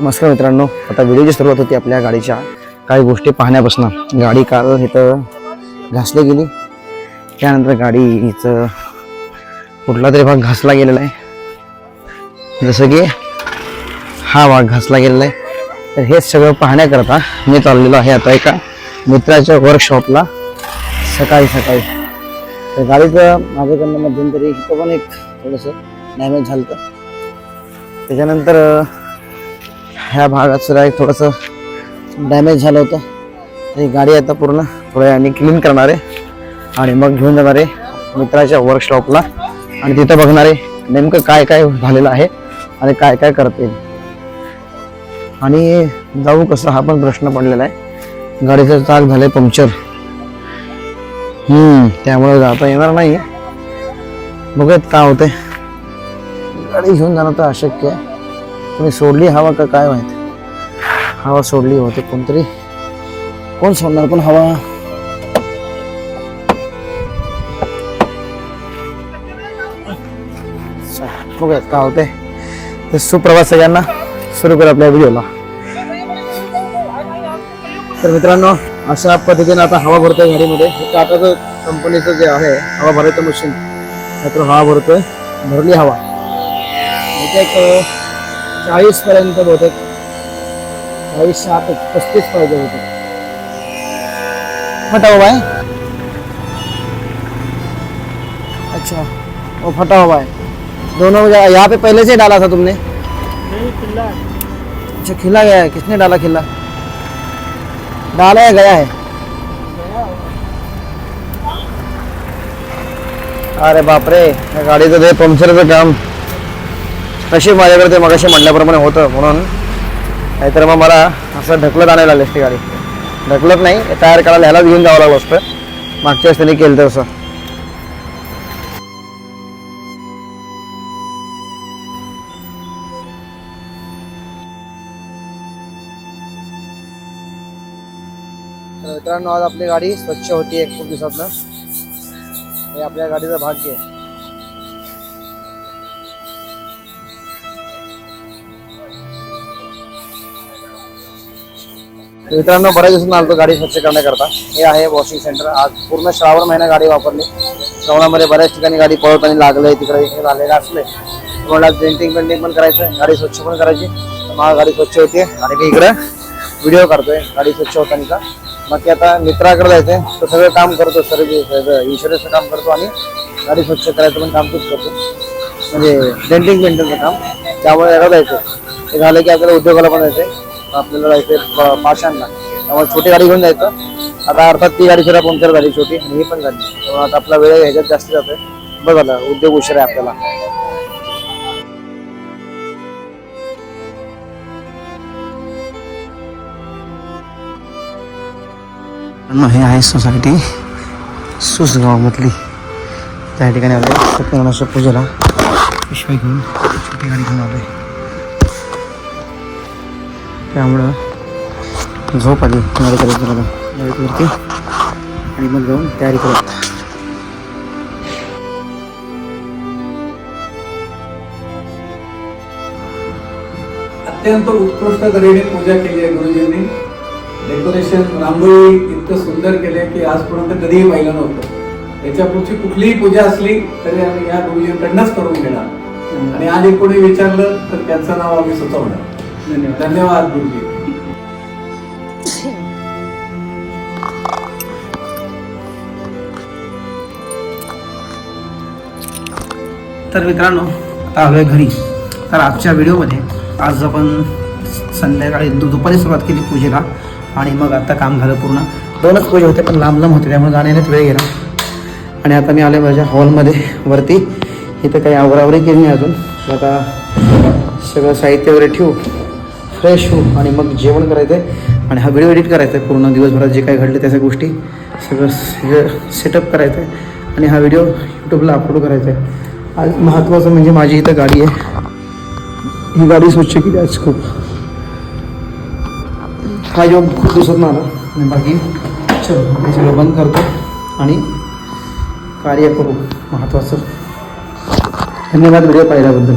नमस्कार मित्रांनो आता व्हिडिओची सुरुवात होती आपल्या गाडीच्या काही गोष्टी पाहण्यापासून. गाडी काल इथं घासली गेली. त्यानंतर गाडीचं कुठला तरी भाग घासला गेलेला आहे. जसं की हा भाग घासला गेलेला आहे. तर हे सगळं पाहण्याकरता मी चाललेलो आहे आता एका मित्राच्या वर्कशॉपला सकाळी सकाळी. तर गाडीचं माझ्याकडनं मध्यंतरी इथं पण एक थोडंसं डॅमेज झालं होतं. त्याच्यानंतर ह्या भागात सुद्धा एक थोडंसं डॅमेज झालं होतं. ही गाडी आता पूर्ण थोड्या आणि क्लीन करणार आहे. आणि मग घेऊन जाणार आहे मित्राच्या वर्कशॉपला आणि तिथं बघणार आहे नेमकं काय काय झालेलं आहे आणि काय काय करता येईल. आणि जाऊ कसं हा पण प्रश्न पडलेला आहे. गाडीचं चाक झालंय पंक्चर हम्म त्यामुळे जाता येणार नाही बघत काय होते गाडी घेऊन जाणं तर अशक्य आहे. कोणी सोडली हवा का काय माहीत? हवा सोडली होते कोणतरी. कोण सोडणार पण हवा? चला, बघूयात काय होते तर सुप्रभात सगळ्यांना. सुरू करू आपल्या व्हिडिओला. तर मित्रांनो अशा पद्धतीने आता हवा भरतोय गाडीमध्ये हे टाटाचं कंपनीचं जे आहे हवा भरायचं मशीन त्यात हवा भरतोय. भरली हवा. एक चाळीस पर्यंत बहुतेक. चाळीस सात पस्तीस पाहिजे होते. फटा हुआ है अच्छा वो फटा हुआ है दोनों यहाँ पे पहले से डाला था तुमने? अच्छा खिला गया है. किसने डाला खिला? डाला है? गया है। अरे बापरे तो दे ते पंक्चरचं काम। तशी माझ्याकडे ते मगाशी म्हटल्याप्रमाणे होतं म्हणून नाहीतर मग मला असं ढकलत आणायला लागली असती गाडी. ढकलत नाही तयार करायला ह्यालाच घेऊन जावं लागलं असतं. मागच्या वेळेस त्यांनी केलं तसं. तर मित्रांनो आज आपली गाडी स्वच्छ होती एक खूप दिवसातनं. हे आपल्या गाडीचं भाग्य आहे. मित्रांनो बऱ्याच दिवसून आलो गाडी स्वच्छ करण्याकरता. हे आहे वॉशिंग सेंटर. आज पूर्ण श्रावण महिना गाडी वापरली. श्रावणामध्ये बऱ्याच ठिकाणी गाडी पळताना लागलंय तिकडे इकडे झालेलं असले तुम्हाला डेंटिंग पेंटिंग पण करायचं गाडी स्वच्छ पण करायची तर मला गाडी स्वच्छ होते आणि मी इकडे व्हिडिओ करतोय गाडी स्वच्छ होताना बाकी आता मित्राकडे जायचंय तो सगळं काम करतो सर्व इन्शुरन्सचं काम करतो आणि गाडी स्वच्छ करायचं पण काम तूच करतो. म्हणजे डेंटिंग पेंटिंगचं काम. त्यामुळे याला जायचं ते झालं की आपल्याला उद्योगाला पण जायचंय. आपल्याला जायचं पाशांना त्यामुळे छोटी गाडी घेऊन जायचं. आता अर्थात ती गाडी सुद्धा पंक्चर झाली छोटी आणि ही पण झाली. त्यामुळे आता आपला वेळ ह्याच्यात जास्त जातोय. बघा उद्योग उशीर आहे आपल्याला. हे आहे सोसायटी सुसगावामधली त्या ठिकाणी आलो सत्यनारायणाच्या पूजेला पिशवी घेऊन छोटी गाडी घेऊन आलोय. त्यामुळं झोप आली. गाडी करायची आणि मग जाऊन तयारी करत अत्यंत उत्कृष्ट तऱ्हेने पूजा केली आहे गुरुजींनी. डेकोरेशन रांगोळी इतकं सुंदर केले की आजपर्यंत कधीही पाहिलं नव्हतं. त्याच्या पुढची कुठलीही पूजा असली तरी आम्ही या गुरुजींकडनंच करून घेणार. आणि आज कोणी विचारलं तर त्यांचं नाव आम्ही सुचवणार. धन्यवाद. गुरुजी. तर मित्रांनो आता आलोय घरी. तर आजच्या व्हिडिओमध्ये आज आपण संध्याकाळी दु दुपारी सुरुवात केली पूजेला आणि मग आता काम झालं पूर्ण. दोनच पूजे होते पण लांब लांब होते त्यामुळे जाण्यानेच वेळ गेला. आणि आता मी आले माझ्या हॉलमध्ये वरती. इथं काही आवरावरी केली नाही अजून. आता सगळं साहित्य वगैरे ठेवू. फ्रेश होऊ आणि मग जेवण करायचं आहे आणि हा व्हिडिओ एडिट करायचा आहे पूर्ण दिवसभरात जे काही घडले त्या गोष्टी सगळं सगळं सेटअप करायचं आहे आणि हा व्हिडिओ यूट्यूबला अपलोड करायचा आहे आज महत्त्वाचं म्हणजे माझी इथं गाडी आहे. ही गाडी स्वच्छ केली आज खूप. हा योग खूप दिवसात आला आणि बाकी चल सगळं बंद करतो. आणि कार्य करू. महत्त्वाचं धन्यवाद व्हिडिओ पाहिल्याबद्दल.